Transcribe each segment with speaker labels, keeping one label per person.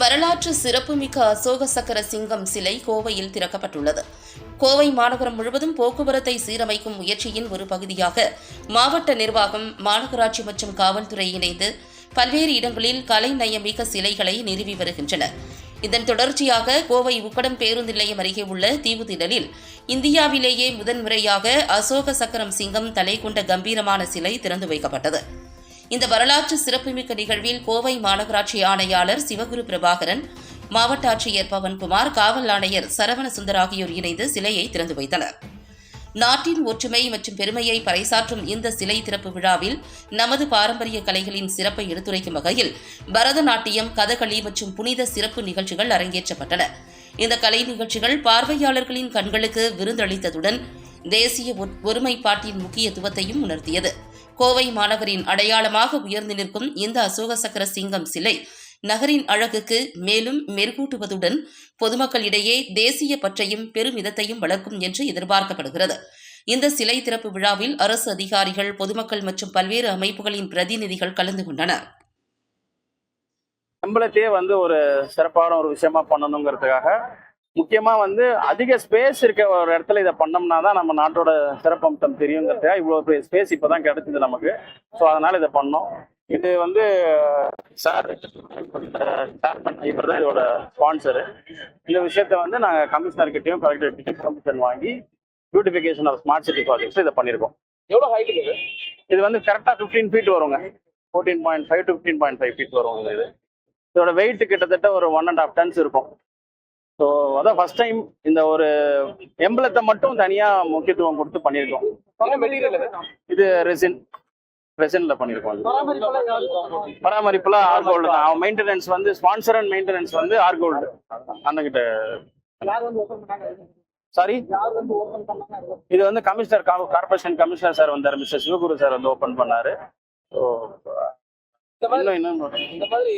Speaker 1: வரலாற்று சிறப்புமிக்க அசோக சக்கர சிங்கம் சிலை கோவையில் திறக்கப்பட்டுள்ளது. கோவை மாநகரம் முழுவதும் போக்குவரத்தை சீரமைக்கும் முயற்சியின் ஒரு பகுதியாக மாவட்ட நிர்வாகம் மாநகராட்சி மற்றும் காவல்துறை இணைந்து பல்வேறு இடங்களில் கலை நயமிக்க சிலைகளை நிறுவி வருகின்றனர் இதன் தொடர்ச்சியாக கோவை உக்கடம் பேருந்து நிலையம் அருகே உள்ள தீவுத்திடலில் இந்தியாவிலேயே முதன்முறையாக அசோக சக்கரம் சிங்கம் தலை கொண்ட கம்பீரமான சிலை திறந்து வைக்கப்பட்டது. இந்த வரலாற்று சிறப்புமிக்க நிகழ்வில் கோவை மாநகராட்சி ஆணையாளர் சிவகுரு பிரபாகரன் மாவட்ட ஆட்சியர் பவன்குமார் காவல் ஆணையர் சரவண சுந்தர் ஆகியோர் இணைந்து சிலையை திறந்து வைத்தனர். நாட்டின் ஒற்றுமை மற்றும் பெருமையை பறைசாற்றும் இந்த சிலை திறப்பு விழாவில் நமது பாரம்பரிய கலைகளின் சிறப்பை எடுத்துரைக்கும் வகையில் பரதநாட்டியம் கதகளி மற்றும் புனித சிறப்பு நிகழ்ச்சிகள் அரங்கேற்றப்பட்டன. இந்த கலை நிகழ்ச்சிகள் பார்வையாளர்களின் கண்களுக்கு விருந்தளித்ததுடன் தேசிய ஒருமைப்பாட்டின் முக்கியத்துவத்தையும் உணர்த்தியது. கோவை மாநகரின் அடையாளமாக உயர்ந்து நிற்கும் இந்த அசோக சக்கர சிங்கம் சிலை நகரின் அழகுக்கு மேலும் மெருகூட்டுவதுடன் பொதுமக்களிடையே தேசிய பற்றையும் பெருமிதத்தையும் வளர்க்கும் என்று எதிர்பார்க்கப்படுகிறது. இந்த சிலை திறப்பு விழாவில் அரசு அதிகாரிகள் பொதுமக்கள் மற்றும் பல்வேறு அமைப்புகளின் பிரதிநிதிகள் கலந்து கொண்டனர்.
Speaker 2: அம்பலத்தையே வந்து ஒரு சிறப்பான ஒரு விஷயமா பண்ணணுங்கிறதுக்காக முக்கியமா வந்து அதிக ஸ்பேஸ் இருக்க ஒரு இடத்துல இதை பண்ணோம்னா தான் நம்ம நாட்டோட சிறப்பம்சம் தெரியுங்கிறதுக்காக இவ்வளோ பெரிய ஸ்பேஸ் இப்போதான் கிடைச்சிது நமக்கு. ஸோ அதனால இதை பண்ணோம். இது வந்து சார் இவர் தான் இதோட ஸ்பான்சரு இந்த விஷயத்த வந்து நாங்கள் கமிஷனர்கிட்டையும் கலெக்டர்கிட்டையும் கமிஷன் வாங்கி beautification of smart city projects இதை பண்ணியிருக்கோம்
Speaker 3: எவ்வளோ ஹைட் இது?
Speaker 2: இது வந்து கரெக்டாக ஃபிஃப்டீன் ஃபீட் வருங்க. Fourteen point five to fifteen point five feet வருங்க இது. இதோட வெயிட் கிட்டத்தட்ட ஒரு ஒன் அண்ட் ஆஃப் டன்ஸ் இருக்கும். ஸோ அதான் ஃபர்ஸ்ட் டைம் இந்த ஒரு எம்பளத்தை மட்டும் தனியாக முக்கியத்துவம் கொடுத்து பண்ணியிருக்கோம்.
Speaker 3: இது
Speaker 2: ரெசின் ரெசின்ல பண்ணியிருக்கோம் பராமரிப்புலாம் ஆர் கோல்டு தான். அவன் மெயின்டெனன்ஸ் வந்து ஸ்பான்சர் அண்ட் மெயின்டெனன்ஸ் வந்து ஆர் கோல்டு அண்ணங்கிட்ட சாரி இது வந்து கமிஷனர் கார்பரேஷன் கமிஷனர் சார் வந்தார் மிஸ்டர் சிவகுரு சார் வந்து ஓப்பன் பண்ணாரு. ஸோ
Speaker 3: இந்த மாதிரி
Speaker 2: இன்னும் இன்னும்
Speaker 3: இந்த மாதிரி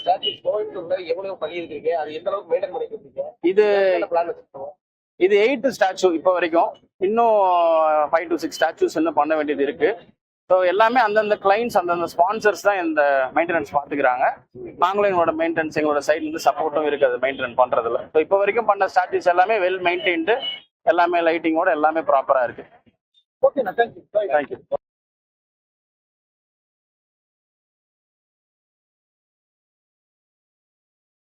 Speaker 3: ஸ்டாச்சு கோயம்புத்தூர்ல எவ்வளவு பண்ணியிருக்கீங்க அது எந்த அளவுக்கு மெயின்டைன் பண்ணிட்டு இருக்கீங்க?
Speaker 2: இது
Speaker 3: பிளான் வச்சிருக்கோம்
Speaker 2: இது எயிட் ஸ்டாச்சு இப்போ வரைக்கும். இன்னும் ஃபைவ் டு சிக்ஸ் ஸ்டாச்சூஸ் இன்னும் பண்ண வேண்டியது இருக்கு. ஸோ எல்லாமே அந்தந்த கிளைண்ட்ஸ் அந்தந்த ஸ்பான்சர்ஸ் தான் இந்த மெயின்டெனன்ஸ் பார்த்துக்கிறாங்க. நாங்களும் எங்களோட மெயின்டெனன்ஸ் எங்களோட சைட்லேருந்து சப்போர்ட்டும் இருக்குது அது மெயின்டைன் பண்ணுறதுல ஸோ இப்போ வரைக்கும் பண்ண ஸ்டாச்சூஸ் எல்லாமே வெல் மெயின்டைன்டு எல்லாமே லைட்டிங்கோட எல்லாமே ப்ராப்பராக இருக்கு.
Speaker 3: Okay thank you
Speaker 2: thank you